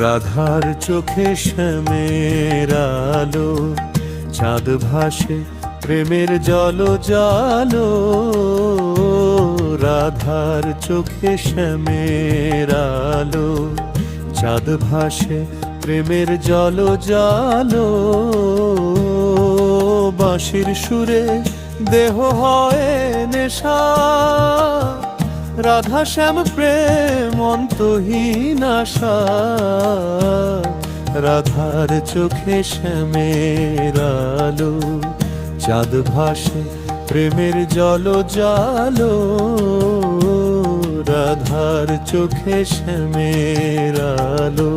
রাধার চোখে শ্যামের আলো, চাঁদ ভাসে প্রেমের জল জালো। রাধার চোখে শ্যামের আলো, চাঁদ ভাসে প্রেমের জল জালো। বাঁশির সুরে দেহ হয় নেশা। রাধা শ্যাম প্রেম অন্তহীন আশা। রাধার চোখে শ্যামের আলো, চাঁদ ভাসে প্রেমের জল জালো। রাধার চোখে শ্যামের আলো।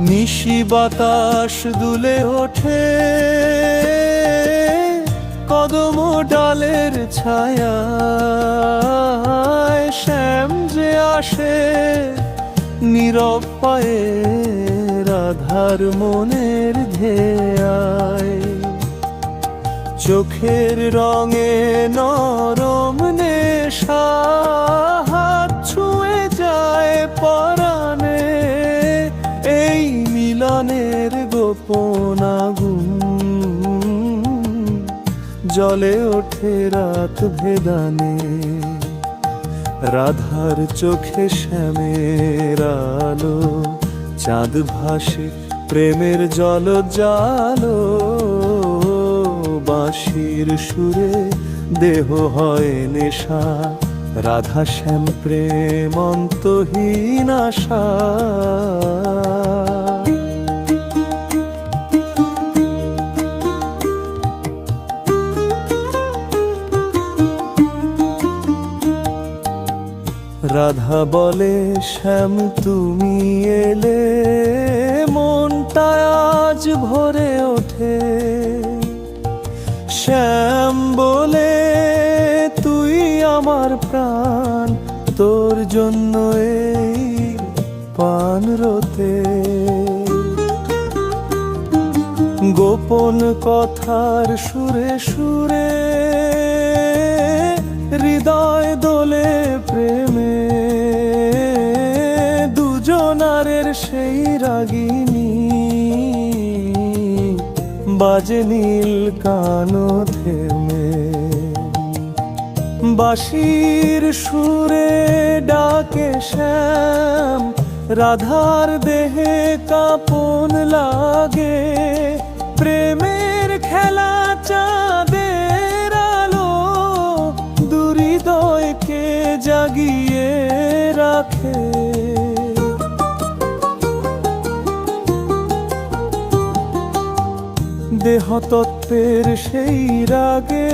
নিশি বাতাস দুলে ওঠে। কদম ডালের ছায়া শ্যাম যে আসে নীরব পায়ে রাধার মনের ধেয়ায় চোখের রঙে নরম নেশা, হাত ছুঁয়ে যায় পরাণে, এই মিলনের গোপন জলে ওঠে রাত ভেদানে, রাধার চোখে শ্যামের আলো, চাঁদ ভাসে প্রেমের জল জালো, বাঁশির সুরে দেহ হয় নেশা, রাধা শ্যাম প্রেম অন্তহীন আশা। রাধা বলে, শ্যাম, তুমি এলে মনটা আজ ভরে ওঠে। শ্যাম বলে, তুই আমার প্রাণ, তোর জন্য এই পান রতে। গোপন কথার সুরে সুরে হৃদয় দোলে বাজে নীল কানো থেমে। বাঁশির সুরে ডাকে শ্যাম, রাধার দেহে কাপন লাগে। প্রেমের খেলা চাঁদের আলো দুরিদয়কে জাগিয়ে রাখে। দেহতত্ত্বের সেই রাগে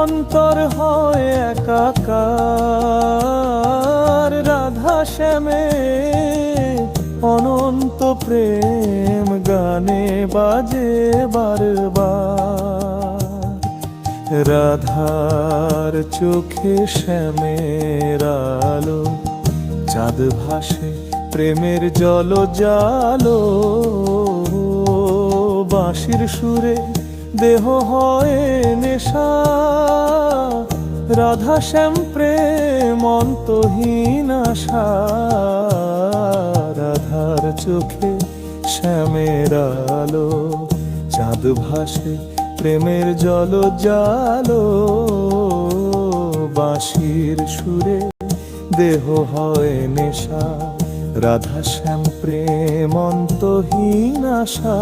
অন্তর হয় একাকার। রাধা শ্যামে অনন্ত প্রেম গানে বাজে বারবার। রাধার চোখে শ্যামের আলো, চাঁদ ভাসে প্রেমের জল জালো। বাঁশির সুরে দেহ হয় নেশা। রাধা শ্যাম প্রেম অন্তহীন আশা। রাধার চোখে শ্যামের আলো। চাঁদ ভাসে প্রেমের জল জালো। বাঁশির সুরে দেহ হয় নেশা। রাধা শ্যাম প্রেমন্তহীন আশা।